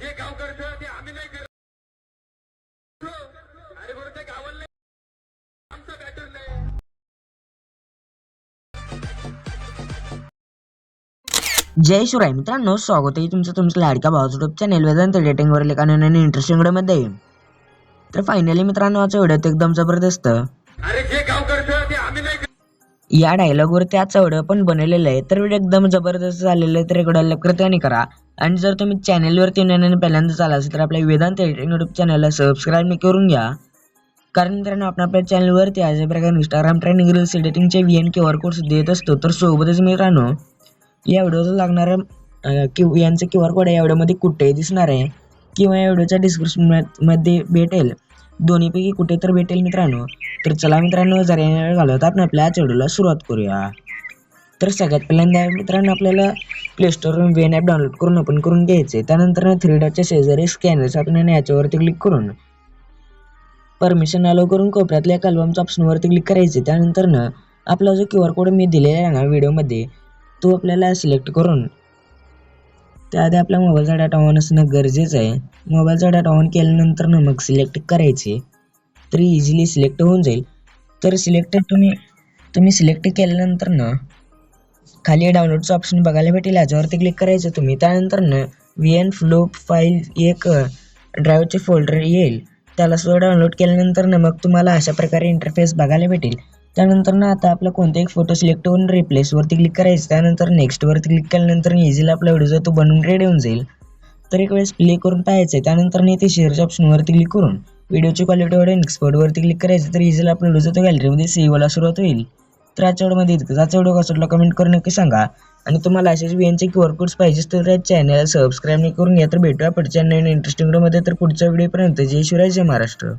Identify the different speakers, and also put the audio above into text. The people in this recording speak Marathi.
Speaker 1: जे गाव करतं ते आम्ही नाही करत. अरे बरं ते गावाला नाही. आमचा पॅटर्न नाही.
Speaker 2: जय शिवराय मित्रांनो स्वागत आहे तुमचं तुमचं लाडका भावाचं युट्यूब चॅनेल वेदांत डेटिंगवर एका नवीन इंटरेस्टिंग व्हिडिओमध्ये तर फायनली मित्रांनो आजचा व्हिडिओ एकदम जबरदस्त. या डायलॉगवर त्याच व्हिडिओ पण बनवलेलं आहे. तर व्हिडिओ एकदम जबरदस्त झालेलं आहे तर इकडं लवकर आणि करा. आणि जर तुम्ही चॅनेलवरती नवीन पहिल्यांदा आला असेल तर आपल्या वेदांत एडिटिंग युट्यूब चॅनलला सबस्क्राईब नाही करून घ्या. कारण मित्रांनो आपण आपल्या चॅनलवरती अशा प्रकारे Instagram training reels एडिटिंगचे V N Q R codes देत असतो. तर सोबतच मित्रांनो या व्हिडिओला लागणारं क्यू यांचं क्यू आर कोड या व्हिडिओमध्ये कुठेही दिसणार आहे किंवा या व्हिडिओच्या डिस्क्रिप्शनमध्ये भेटेल. दोन्हीपैकी कुठे तर भेटेल मित्रांनो. तर चला मित्रांनो जरा वेळ घालवता आपण आपल्या आज व्हिडिओला सुरुवात करूया. तर सगळ्यात पहिल्यांदा मित्रांनो आपल्याला प्ले स्टोरवरून वेन ॲप डाउनलोड करून ओपन करून घ्यायचे. त्यानंतर थ्री डॉटच्या शेजारी स्कॅनर्स आपण याच्यावरती क्लिक करून परमिशन अलो करून कोपऱ्यातल्या अल्बमच्या ऑप्शनवरती क्लिक करायचे. त्यानंतर न आपला जो क्यू आर कोड मी दिलेला आहे ना व्हिडिओमध्ये तो आपल्याला सिलेक्ट करून त्याआधी आपल्या मोबाईलचा डाटा ऑन असणं गरजेचं आहे. मोबाईलचा डाटा ऑन केल्यानंतर ना मग सिलेक्ट करायचे. तरी इझिली सिलेक्ट होऊन जाईल. तर सिलेक्ट तुम्ही तुम्ही सिलेक्ट केल्यानंतर ना खाली डाउनलोडचं ऑप्शन बघायला भेटेल. याच्यावरती क्लिक करायचं. तुम्ही त्यानंतर ना व्ही एन फ्लो फाईल एक ड्राईव्हचे फोल्डर येईल. त्याला सुद्धा डाउनलोड केल्यानंतर ना मग तुम्हाला अशा प्रकारे इंटरफेस बघायला भेटेल. त्यानंतर ना आता आपला कोणता एक फोटो सिलेक्ट होऊन रिप्लेसवरती क्लिक करायचं. त्यानंतर नेक्स्टवरती क्लिक केल्यानंतर इझिली आपला व्हिडिओ तो बनवून रेडी होऊन जाईल. तर एक वेळेस प्ले करून पाहायचं आहे. त्यानंतर नाही ते शेअरच्या ऑप्शनवरती क्लिक करून व्हिडिओची क्वालिटी वाढेल एक्सपोर्टवरती क्लिक करायचं तर इझिली आपला व्हिडिओ तो गॅलरीमध्ये सेव्ह सुरुवात होईल. तर आजच्या व्हिडिओमध्ये इतकंच आजचा व्हिडिओ कसा वाटला कमेंट करून नक्की सांगा. आणि तुम्हाला असेच व्हीएनचे क्यू आर कोड्स पाहिजे तर या चॅनल सबस्क्राईब नाही करून घ्या तर भेटूया पुढच्या नवीन इंटरेस्टिंग व्हिडिओमध्ये तर पुढच्या व्हिडिओपर्यंत जय शिवराय जय महाराष्ट्र.